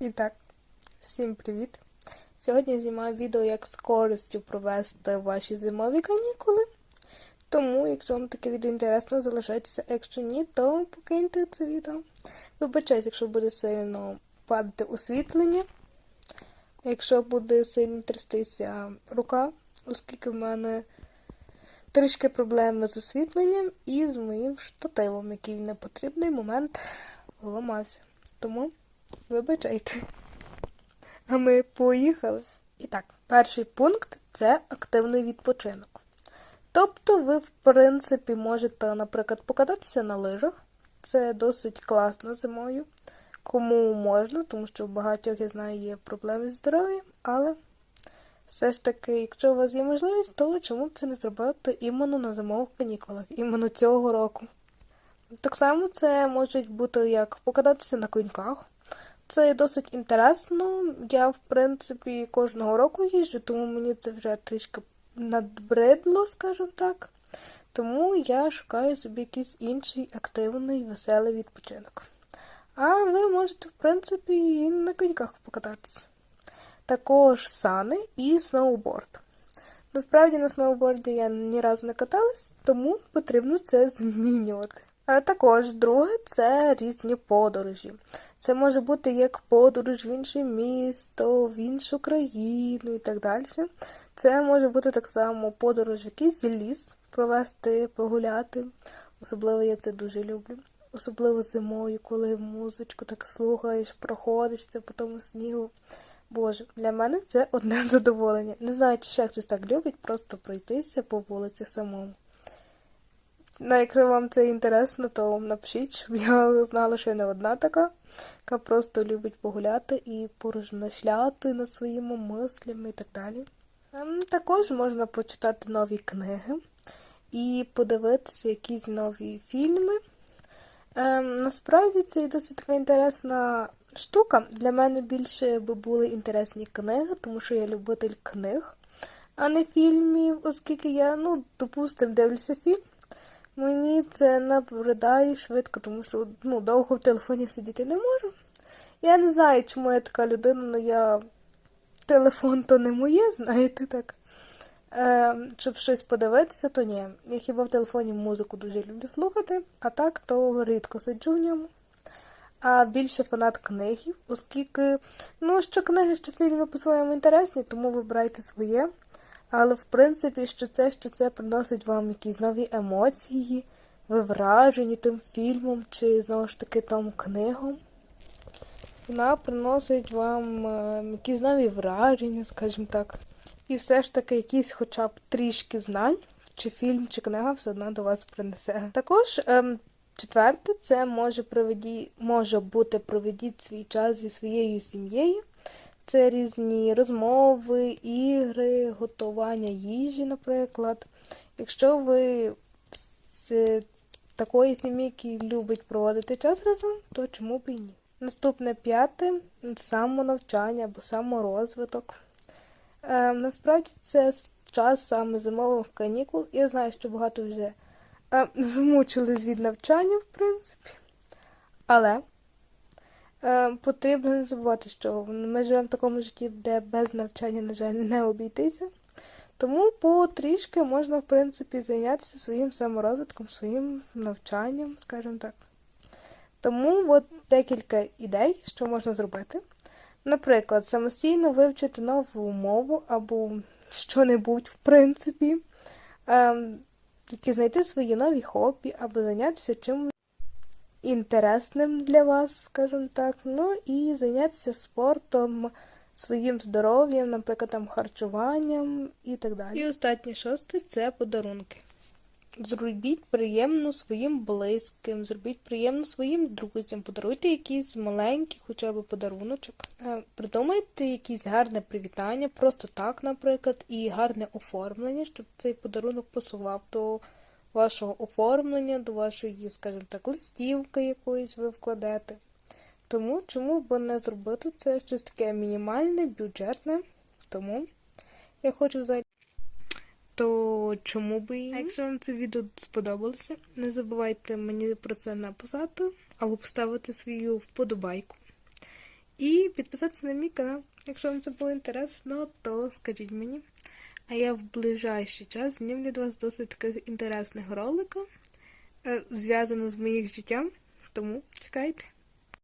І так, всім привіт! Сьогодні знімаю відео, як з користю провести ваші зимові канікули. Тому, якщо вам таке відео інтересно, залишайтеся. Якщо ні, то покиньте це відео. Вибачайте, якщо буде сильно падати освітлення. Якщо буде сильно трястися рука, оскільки в мене трішки проблеми з освітленням і з моїм штативом, який в непотрібний момент ламався. Тому вибачайте. А ми поїхали. І так, перший пункт це активний відпочинок. Тобто, ви, в принципі, можете, наприклад, покататися на лижах. Це досить класно зимою. Кому можна, тому що у багатьох, я знаю, є проблеми з здоров'ям, але все ж таки, якщо у вас є можливість, то чому б це не зробити іменно на зимових канікулах, іменно цього року. Так само це може бути як покататися на коньках. Це досить інтересно. Я, в принципі, кожного року їжджу, тому мені це вже трішки надбридло, скажімо так. Тому я шукаю собі якийсь інший активний, веселий відпочинок. А ви можете, в принципі, і на коньках покататися. Також сани і сноуборд. Насправді на сноуборді я ні разу не каталась, тому потрібно це змінювати. А також друге це різні подорожі. Це може бути як подорож в інше місто, в іншу країну і так далі. Це може бути так само подорож якийсь ліс, провести, погуляти. Особливо я це дуже люблю. Особливо зимою, коли музичку так слухаєш, проходишся по тому снігу. Боже, для мене це одне задоволення. Не знаю, чи ще хтось так любить, просто пройтися по вулиці самому. Ну, якщо вам це інтересно, то напишіть, щоб я знала, що я не одна така, яка просто любить погуляти і порозмишляти над своїми мислями і так далі. Ем, також можна почитати нові книги і подивитися якісь нові фільми. Ем, насправді це досить така інтересна штука. Для мене більше би були інтересні книги, тому що я любитель книг, а не фільмів, оскільки я, ну, допустимо, дивлюся фільм. Мені це набридає швидко, тому що ну, довго в телефоні сидіти не можу. Я не знаю, чому я така людина, але я телефон то не моє, знаєте так. Е, Щоб щось подивитися, то ні. Я хіба в телефоні музику дуже люблю слухати, а так то рідко сиджу в ньому. А більше фанат книги, оскільки, ну, що книги, що фільми по-своєму інтересні, тому вибирайте своє. Але, в принципі, що це, що це приносить вам якісь нові емоції, ви вражені тим фільмом чи, знову ж таки, там книгом. Вона приносить вам е, якісь нові враження, скажімо так. І все ж таки якісь хоча б трішки знань, чи фільм, чи книга все одно до вас принесе. Також ем, четверте, це може проведі... може бути проведіть свій час зі своєю сім'єю. Це різні розмови, ігри, готування їжі, наприклад. Якщо ви з такої сім'ї, які любить проводити час разом, то чому б і ні? Наступне п'яте самонавчання або саморозвиток. Е, насправді це час саме зимових канікул. Я знаю, що багато вже е, змучились від навчання, в принципі. Але потрібно не забувати, що ми живемо в такому житті, де без навчання, на жаль, не обійтися. Тому потрішки можна, в принципі, зайнятися своїм саморозвитком, своїм навчанням, скажімо так. Тому от декілька ідей, що можна зробити. Наприклад, самостійно вивчити нову мову або що-небудь, в принципі, ем, знайти свої нові хобі, або зайнятися чимось інтересним для вас, скажімо так. Ну і зайнятися спортом, своїм здоров'ям, наприклад, там, харчуванням і так далі. І останнє шосте це подарунки. Зробіть приємно своїм близьким, зробіть приємно своїм друзям, подаруйте якийсь маленький хоча б подаруночок. Е, придумайте якесь гарне привітання, просто так, наприклад, і гарне оформлення, щоб цей подарунок посував до вашого оформлення, до вашої, скажімо так, листівки якоїсь ви вкладете. Тому чому б не зробити це щось таке мінімальне, бюджетне. Тому я хочу взагалі то чому би і. А якщо вам це відео сподобалося, не забувайте мені про це написати або поставити свою вподобайку. І підписатися на мій канал. Якщо вам це було інтересно, то скажіть мені. А я в ближайший час знімлю для вас досить таких інтересних роликів, е, зв'язаних з моїм життям. Тому чекайте.